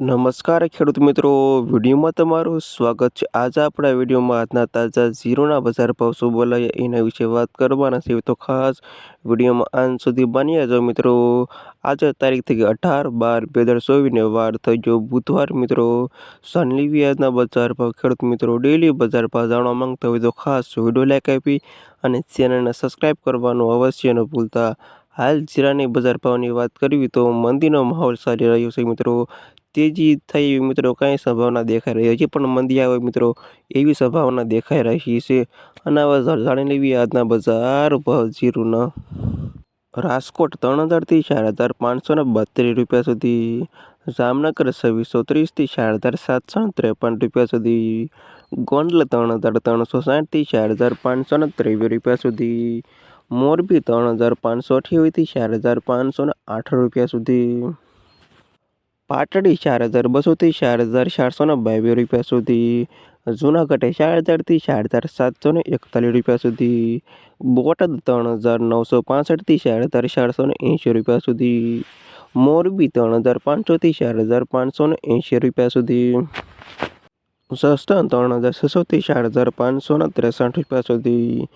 નમસ્કાર ખેડૂત મિત્રો, વિડીયોમાં તમારું સ્વાગત છે. આજે આપણા વિડીયોમાં આજના તાજા ઝીરોના બજાર ભાવ શું બોલાય એના વિશે વાત કરવાના છે તો ખાસ વિડીયોમાં અંત સુધી બન્યા જો મિત્રો. આજે તારીખ થઈ અઢાર બાર બે હજાર ચોવીસને વાર થઈ ગયો બુધવાર મિત્રો. સનલી વ્યાજના બજાર ભાવ ખેડૂત મિત્રો ડેલી બજાર ભાવ જાણવા માંગતા હોય તો ખાસ વીડિયો લાઈક આપી અને ચેનલને સબસ્ક્રાઈબ કરવાનું અવશ્ય ન ભૂલતા. હાલ જીરાની બજાર ભાવની વાત કરવી તો મંદીનો માહોલ સારી રહ્યો છે મિત્રો. તેજી થઈ એવી મિત્રો કાંઈ સંભાવના દેખાઈ રહી છે, પણ મંદી આવે મિત્રો, એવી સંભાવના દેખાઈ રહી છે. અને હવે જાણી લેવી આજના બજાર ભાવ જીરુના. રાજકોટ ત્રણ હજારથી ચાર હજાર પાંચસો ને બત્રીસ રૂપિયા સુધી. જામનગર છવ્વીસો ત્રીસથી ચાર હજાર સાતસો ને ત્રેપન રૂપિયા સુધી. ગોંડલ ત્રણ હજાર ત્રણસો સાઠથી ચાર હજાર પાંચસો ને ત્રેવીસ રૂપિયા સુધી. મોરબી ત્રણ હજાર પાંચસો અઠ્યાવીસથી ચાર હજાર પાંચસો ને આઠ રૂપિયા સુધી. પાટડી ચાર હજાર બસોથી ચાર હજાર ચારસો બાવીસ રૂપિયા સુધી, જૂનાગઢે ચાર હજારથી ચાર હજાર સાતસો ને એકતાલીસ રૂપિયા સુધી, બોટાદ ત્રણ હજાર નવસો પાસઠથી ચાર હજાર ચારસો ને એંશી રૂપિયા સુધી, મોરબી ત્રણ હજાર પાંચસોથી ચાર હજાર પાંચસો ને એંશી રૂપિયા સુધી, સસ્તન ત્રણ હજાર છસોથી ચાર હજાર પાંચસો ને ત્રેસઠ રૂપિયા સુધી,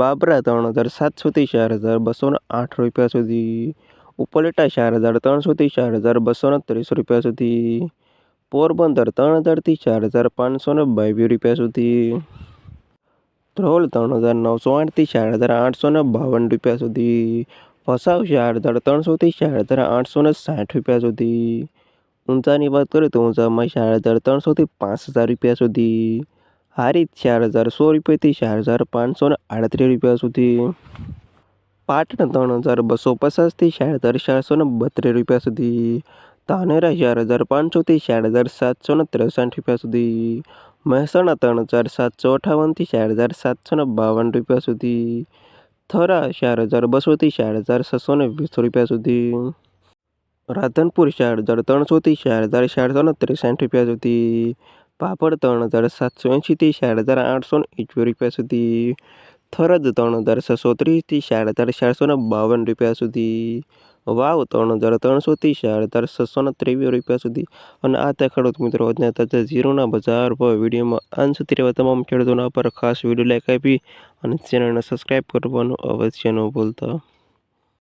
બાબરા ત્રણ હજાર સાતસોથી ચાર હજાર બસો ને આઠ રૂપિયા સુધી ઉપલેટા ચાર હજાર ત્રણસોથી ચાર હજાર બસો ને ત્રીસ રૂપિયા સુધી. પોરબંદર ત્રણ હજારથી ચાર હજાર પાંચસો ને બાવીસ રૂપિયા સુધી. ધ્રોલ ત્રણ હજાર નવસો આઠથી ચાર હજાર આઠસો ને બાવન રૂપિયા સુધી. ભસાવ ચાર હજાર ત્રણસોથી ચાર હજાર આઠસો ને સાઠ રૂપિયા સુધી. ઊંચાની વાત કરીએ તો ઊંચામાં ચાર હજાર ત્રણસોથી પાંચ હજાર રૂપિયા સુધી. હારી ચાર હજાર સો રૂપિયાથી ચાર હજાર પાંચસો ને આડત્રીસ રૂપિયા સુધી. પાટણ ત્રણ હજાર બસો પચાસથી સાત હજાર ચારસો ને બત્રીસ રૂપિયા સુધી. ધાનેરા ચાર હજાર પાંચસોથી સાત હજાર સાતસો ને ત્રેસઠ રૂપિયા સુધી. મહેસાણા ત્રણ હજાર સાતસો અઠાવનથી ચાર હજાર સાતસો ને બાવન રૂપિયા સુધી. થરા ચાર હજાર બસોથી ચાર હજાર છસો ને વીસ રૂપિયા સુધી. રાધનપુર ચાર હજાર ત્રણસોથી ચાર હજાર ચારસો ને ત્રેસઠ રૂપિયા સુધી. પાપડ ત્રણ હજાર સાતસો એંશીથી ચાર હજાર આઠસો ને એકવીસ રૂપિયા સુધી. થરદ ત્રણ હજાર છસો ત્રીસથી ચાર હજાર ચારસો બાવન રૂપિયા સુધી. વાવ ત્રણ હજાર ત્રણસોથી ચાર હજાર છસો ને ત્રેવીસ રૂપિયા સુધી. અને આ તે ખેડૂત મિત્રો, આજના તાજા ઝીરોના બજાર પર વિડીયોમાં અંત સુધી રહેવા તમામ ખેડૂતોના પર ખાસ વીડિયો લાઈક આપી અને ચેનલને સબસ્ક્રાઈબ કરવાનું અવશ્ય ન ભૂલતા.